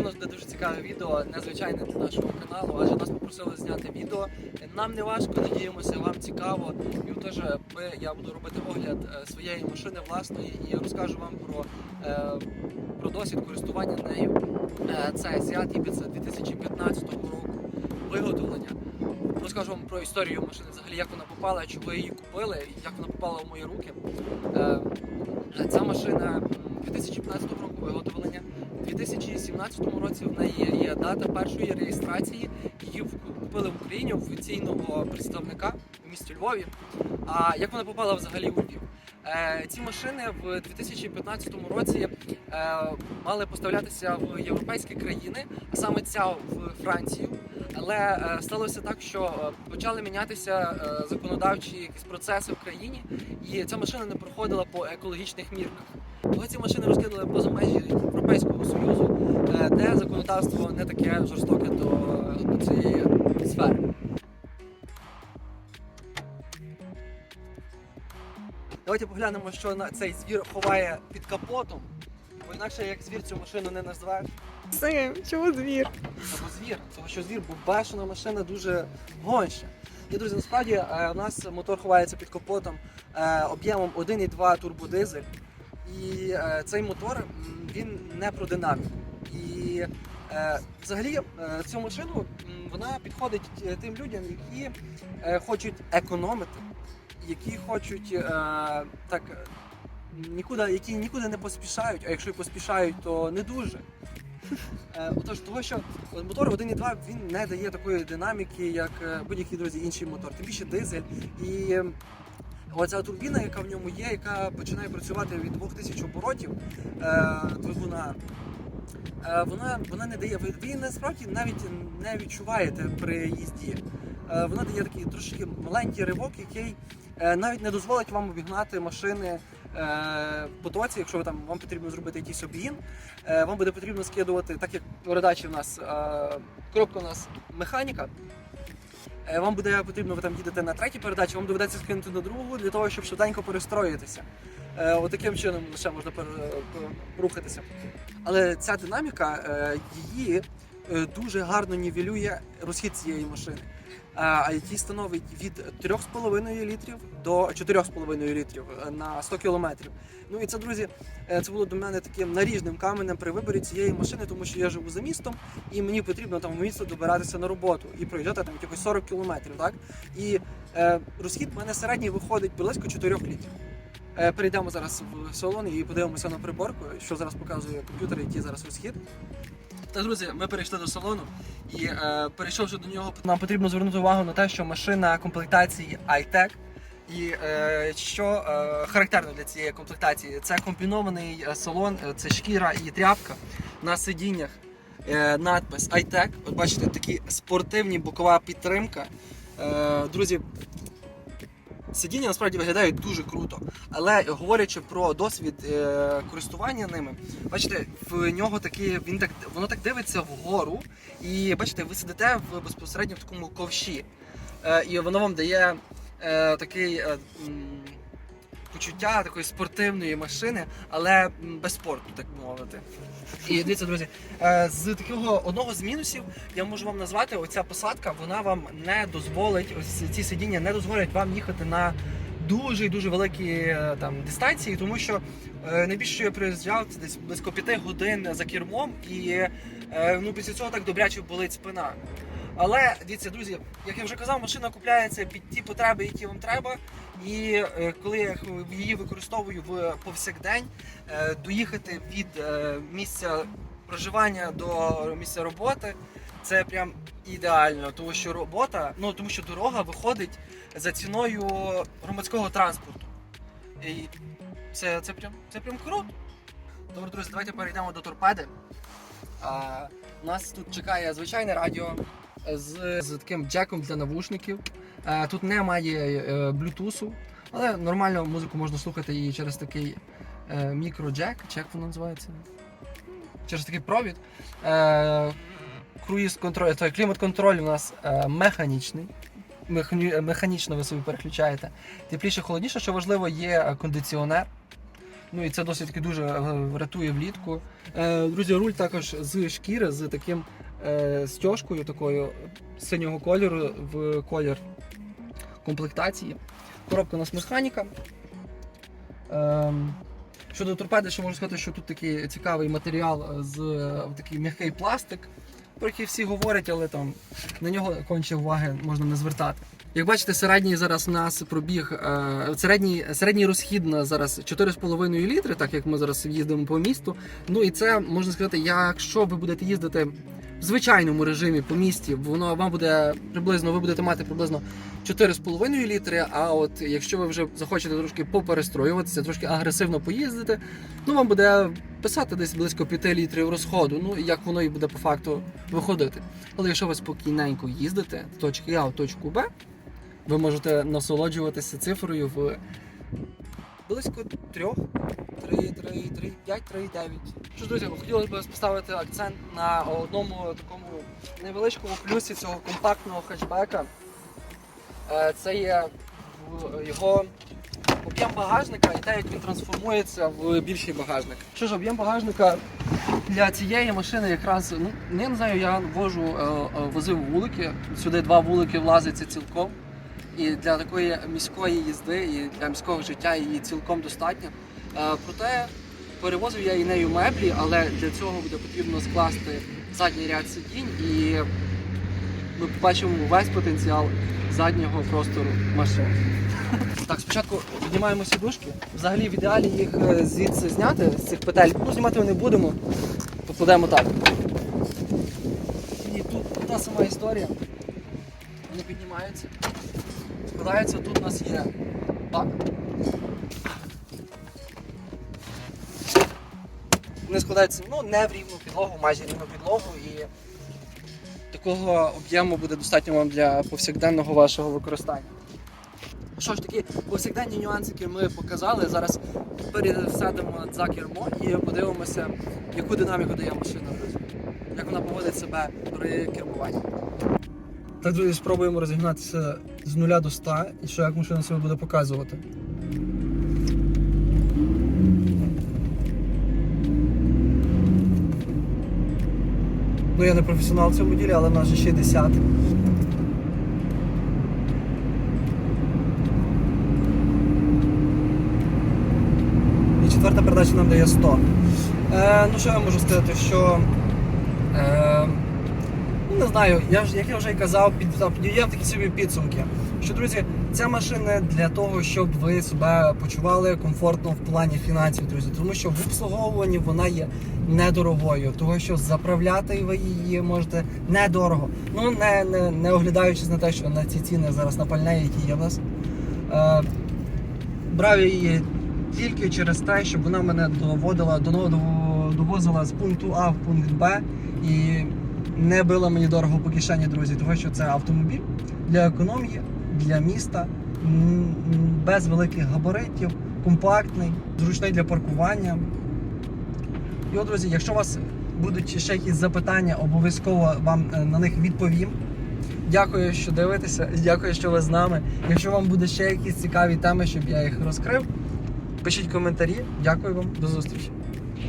у нас буде дуже цікаве відео, незвичайне для нашого каналу, адже нас попросили зняти відео. Нам не важко, надіємося, вам цікаво. І ми, я буду робити огляд е, своєї машини власної і розкажу вам про, е, про досвід користування нею. Е, Це Seat Ibiza 2015 року виготовлення. Розкажу вам про історію машини, взагалі, як вона попала, чого її купили, як вона попала в мої руки. Ця машина 2015 року виготовлення. У 2017 році в неї є дата першої реєстрації. Її купили в Україні офіційного представника в місті Львові. А як вона попала взагалі у Львів? Е, Ці машини в 2015 році е, мали поставлятися в європейські країни, а саме ця в Францію. Але е, сталося так, що почали мінятися законодавчі якісь процеси в країні, і ця машина не проходила по екологічних мірках. Того ці машини розкидали поза межі Європейського Союзу, е, де законодавство не таке жорстоке до, цієї сфери. Давайте поглянемо, що цей звір ховає під капотом, бо інакше як звір цю машину не назвеш. Сим, чому звір? Або звір, тому що звір, бо бешена машина дуже гонща. І, друзі, насправді е, у нас мотор ховається під капотом е, об'ємом 1,2 турбодизель. І е, цей мотор він не про динаміку. І е, взагалі е, цю машину вона підходить е, тим людям, які е, хочуть економити, які хочуть е, так. Нікуди, які нікуди не поспішають, а якщо і поспішають, то не дуже. Е, Отож, того, що мотор 1.2 він не дає такої динаміки, як е, будь-який друзі інший мотор. Тим більше дизель. І оця турбіна, яка в ньому є, яка починає працювати від 2000 оборотів е, двигуна. е, Вона, вона не дає, ви, ви насправді навіть не відчуваєте при їзді. Е, Вона дає такий трошки маленький ривок, який е, навіть не дозволить вам обігнати машини е, потоці, якщо ви там вам потрібно зробити якийсь обгін. Е, Вам буде потрібно скидувати, так як передачі в нас е, коробка у нас механіка. Е, Вам буде потрібно, ви там їдете на третій передачі, вам доведеться скинути на другу для того, щоб швиденько перестроїтися. Е, Отаким чином лише можна пер- рухатися. Але ця динаміка е, її е, дуже гарно нівелює розхід цієї машини. Е, який становить від 3,5 літрів до 4,5 літрів е, на 100 кілометрів. Ну і це, друзі, Е, Це було до мене таким наріжним каменем при виборі цієї машини, тому що я живу за містом і мені потрібно там в місто добиратися на роботу і проїжджати там якихось 40 кілометрів. Так? І е, розхід в мене середній виходить близько 4 літрів. Перейдемо зараз в салон і подивимося на приборку, що зараз показує комп'ютер, який зараз розхід. Так, друзі, ми перейшли до салону і е, перейшовши до нього, нам потрібно звернути увагу на те, що машина комплектації iTech. І е, що е, характерно для цієї комплектації, це комбінований е, салон, е, це шкіра і тряпка на сидіннях. Е, надпис iTech. От бачите, такі спортивні бокова підтримка. Е, друзі, сидіння насправді виглядають дуже круто. Але говорячи про досвід е, користування ними, бачите, в нього такі, він так, воно так дивиться вгору, і бачите, ви сидите в безпосередньо в такому ковші. Е, і воно вам дає е, такий е, почуття такої спортивної машини, але без спорту, так мовити. І дивіться, друзі, е, з такого одного з мінусів я можу вам назвати оця посадка, вона вам не дозволить, ось ці сидіння не дозволять вам їхати на дуже дуже великі е, там дистанції, тому що е, найбільше я приїжджав це десь близько п'яти годин за кермом, і ну після цього так добряче болить спина. Але дивіться, друзі, як я вже казав, машина купляється під ті потреби, які вам треба. І е, коли я її використовую в повсякдень, е, доїхати від е, місця проживання до місця роботи, це прям ідеально, тому що робота, ну тому що дорога виходить за ціною громадського транспорту. І це, це прям це прям круто. Добре, друзі, давайте перейдемо до торпеди. А, нас тут чекає звичайне радіо з, з таким джеком для навушників. Е, Тут немає е, блютусу, але нормально музику можна слухати і через такий е, мікроджек, чи як воно називається? Через такий провід. Круїз контроль, той клімат-контроль у нас механічний. Механічно ви собі переключаєте. Тепліше, холодніше, що важливо, є кондиціонер. Ну і це досить таки дуже рятує влітку. Друзі, руль також з шкіри, з таким стяжкою такою синього кольору в колір комплектації. Коробка у нас механіка. Ем, Щодо торпеди, ще можу сказати, що тут такий цікавий матеріал з е, такий м'який пластик, про який всі говорять, але там на нього конче уваги можна не звертати. Як бачите, середній зараз у нас пробіг, е, середній, середній розхід на зараз 4,5 літри, так як ми зараз їздимо по місту. Ну і це можна сказати, якщо ви будете їздити звичайному режимі по місті, воно вам буде приблизно, ви будете мати приблизно 4,5 літри. А от якщо ви вже захочете трошки поперестроюватися, трошки агресивно поїздити, ну вам буде писати десь близько 5 літрів розходу. Ну як воно і буде по факту виходити. Але якщо ви спокійненько їздите з точки А в точку Б, ви можете насолоджуватися цифрою в близько 3, 3, 3, 3, 5, 3, 9. Що ж, друзі, хотілося б поставити акцент на одному такому невеличкому плюсі цього компактного хетчбека. Е, Це є його об'єм багажника і те, як він трансформується в більший багажник. Що ж, об'єм багажника для цієї машини якраз, ну не знаю, я вожу, е, е, возив вулики. Сюди два вулики влазиться цілком. І для такої міської їзди і для міського життя її цілком достатньо. Е, Проте перевозив я і нею меблі, але для цього буде потрібно скласти задній ряд сидінь і ми побачимо весь потенціал заднього простору машини. Так, спочатку піднімаємо сідушки. Взагалі в ідеалі їх е, звідси зняти з цих петель. Ну, знімати ми не будемо. Покладемо так. І тут та сама історія. Вони піднімаються. Складається, тут у нас є бак. Вони складаються ну, не в рівну підлогу, майже рівну підлогу і такого об'єму буде достатньо вам для повсякденного вашого використання. Що ж такі повсякденні нюансики ми показали. Зараз пересядемо за кермо і подивимося, яку динаміку дає машина. Як вона поводить себе при кермуванні. Так, друзі, спробуємо розігнатися з 0 до 100 і що як машина себе буде показувати. Ну, я не професіонал в цьому ділі, але в нас же 60. І четверта передача нам дає 100. Е, ну що я можу сказати, що. Не знаю, я як я вже і казав, під під'єм такі собі підсумки. Що, друзі, ця машина для того, щоб ви себе почували комфортно в плані фінансів, друзі. Тому що в обслуговуванні вона є недорогою, того що заправляти ви її можете недорого. Ну не, не, не оглядаючись на те, що на ці ціни зараз на пальне, які є в нас. Е, брав її тільки через те, щоб вона мене доводила до до- довозила з пункту А в пункт Б і не била мені дорого по кишені, друзі, тому що це автомобіль для економії, для міста, без великих габаритів, компактний, зручний для паркування. І от, друзі, якщо у вас будуть ще якісь запитання, обов'язково вам е, на них відповім. Дякую, що дивитеся, дякую, що ви з нами. Якщо вам буде ще якісь цікаві теми, щоб я їх розкрив, пишіть коментарі. Дякую вам, до зустрічі.